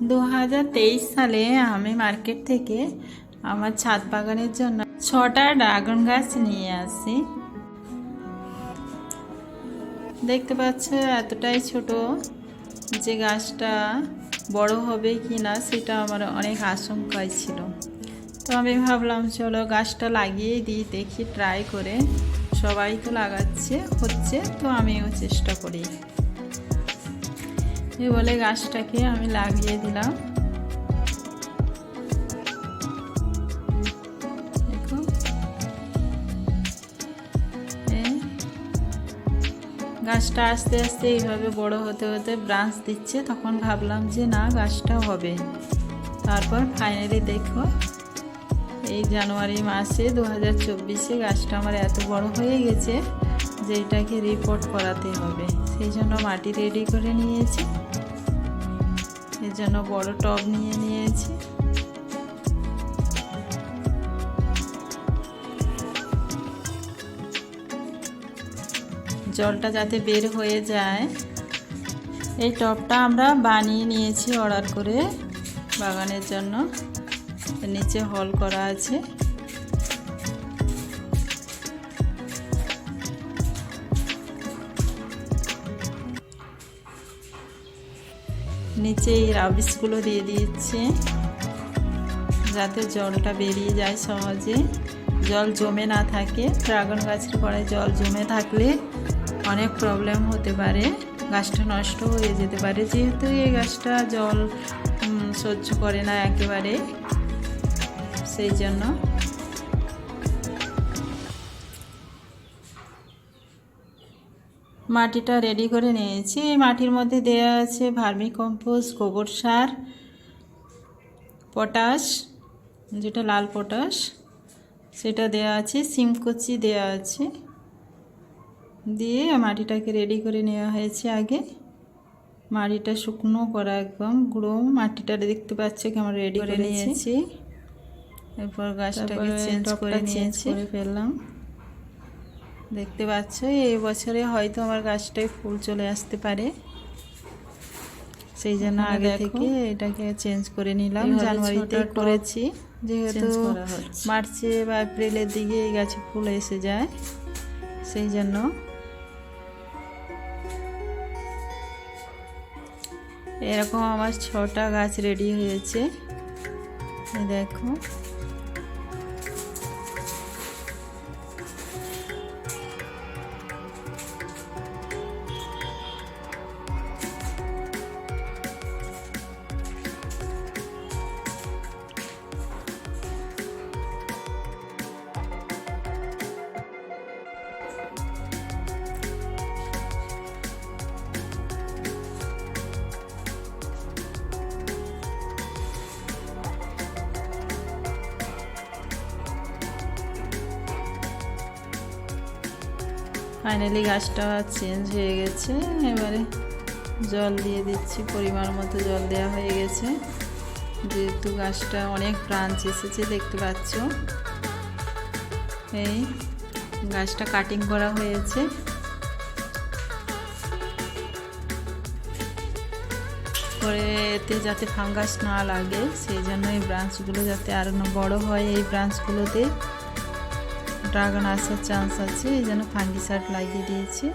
দু হাজার তেইশ সালে আমি মার্কেট থেকে আমার ছাদ বাগানের জন্য ছটা ড্রাগন গাছ নিয়ে আসি। দেখতে পাচ্ছ এতটাই ছোট যে গাছটা বড় হবে কি না সেটা আমার অনেক আশঙ্কায় ছিল। তো আমি ভাবলাম, চলো গাছটা লাগিয়ে দিই, দেখি ট্রাই করে। সবাই তো লাগাচ্ছে, হচ্ছে, তো আমিও চেষ্টা করি। এই বলে গাছটাকে আমি লাগিয়ে দিলাম। গাছটা আস্তে আস্তে এইভাবে বড় হতে হতে ব্রাঞ্চ দিচ্ছে। তখন ভাবলাম যে না গাছটা হবে। তারপর ফাইনালি দেখো, এই জানুয়ারি মাসে দু হাজার চব্বিশে গাছটা আমার এত বড় হয়ে গেছে। যে এটাকে রিপোর্ট করাতে হবে। সেই জন্য মাটি রেডি করে নিয়েছি। এর জন্য বড় টব নিয়ে নিয়েছি। জলটা যাতে বের হয়ে যায়, এই টবটা আমরা বানিয়ে নিয়েছি অর্ডার করে বাগানের জন্য। নিচে হল করা আছে। নিচে এই রাবিসগুলো দিয়ে দিয়েছে, যাতে জলটা বেরিয়ে যায় সহজে। জল জমে না থাকে। ড্রাগন গাছের গোড়ায় জল জমে থাকলে অনেক প্রবলেম হতে পারে। গাছটা নষ্ট হয়ে যেতে পারে। যেহেতু এই গাছটা জল সহ্য করে না একেবারে, সেই জন্য মাটিটা রেডি করে নিয়েছি। এই মাটির মধ্যে দেওয়া আছে ভার্মি কম্পোস্ট গোবর সার পটাশ যেটা লাল পটাশ সেটা দেওয়া আছে সিমকচি দেওয়া আছে। দিয়ে মাটিটাকে রেডি করে নেওয়া হয়েছে আগে। মাটিটা শুকনো করা একদম গুঁড়ো। মাটিটা দেখতে পাচ্ছে কেমন রেডি করে নিয়েছি। এরপর গাছটাকে চেঞ্জ করে নিয়েছি। করে ফেললাম। দেখতে পাচ্ছ এই বছরে হয়তো আমার গাছটায় ফুল চলে আসতে পারে। সেই জন্য আগে থেকে এটাকে চেঞ্জ করে নিলাম। জানুয়ারিতে করেছি যেহেতু মার্চে বা এপ্রিলের দিকে এই গাছে ফুল এসে যায় সেই জন্য। এরকম আমার ছটা গাছ রেডি হয়েছে। দেখো। ফাইনালি গাছটা চেঞ্জ হয়ে গেছে। এবারে জল দিয়ে দিচ্ছি, পরিমাণ মতো জল দেওয়া হয়ে গেছে। যেহেতু গাছটা অনেক ব্রাঞ্চ এসেছে, দেখতে পাচ্ছ। এই গাছটা কাটিং করা হয়েছে। করে এতে যাতে ফাঙ্গাস না লাগে, সেই জন্য এই ব্রাঞ্চগুলো যাতে আরও বড় হয়, এই ব্রাঞ্চগুলোতে ড্রাগন আসার চান্স আছে এই জন্য ফাঙ্গিসাইড লাগিয়ে দিয়েছি।